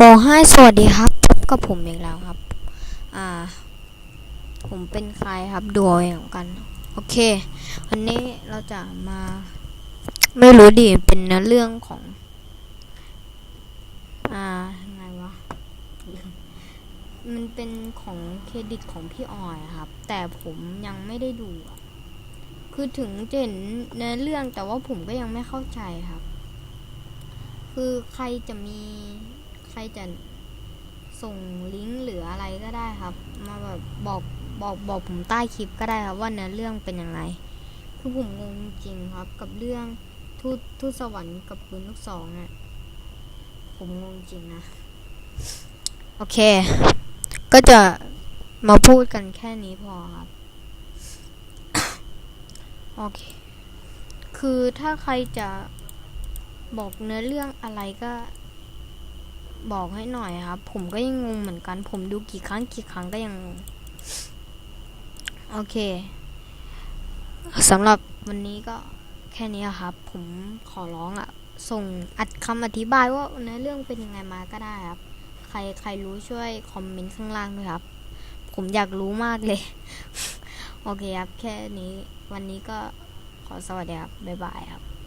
โอ้ให้สวัสดีครับพบกับผมอีกแล้วครับ อ่า ผมเป็นใครครับดูเอาเองกัน โอเค วันนี้เราจะมา ไม่รู้ดิเป็นเนื้อเรื่องของ อ่ายังไงวะ มันเป็นของเครดิตของพี่ออยครับ แต่ผมยังไม่ได้ดู คือถึงจะเห็นเนื้อเรื่องแต่ว่าผมก็ยังไม่เข้าใจครับ คือใครจะมี รจะส่งลิงก์หรืออะไรก็ได้ครับ มาแบบบอกบอกบอกผมใต้คลิปก็ได้ครับว่าเนื้อเรื่องเป็นยังไงคือผมงงจริงครับ กับเรื่องทูตทูตสวรรค์กับปืนลูกสองอะผมงงจริงนะโอเค ก็จะมาพูดกันแค่นี้พอครับ โอเค คือถ้าใครจะบอกเนื้อเรื่องอะไรก็ บอกให้หน่อยครับ ผมก็ยังงงเหมือนกัน ผมดูกี่ครั้งกี่ครั้งก็ยังงงโอเคสำหรับวันนี้ก็แค่นี้ครับ ผมขอร้องอะ่ะส่งอัดคำอธิบายว่าเนื้อเรื่องเป็นยังไงมาก็ได้ครับ ใครใครรู้ช่วยคอมเมนต์ข้างล่างด้วยครับ ผมอยากรู้มากเลย โอเคครับ แค่นี้วันนี้ก็ขอสวัสดีครับ บ๊ายบายครับ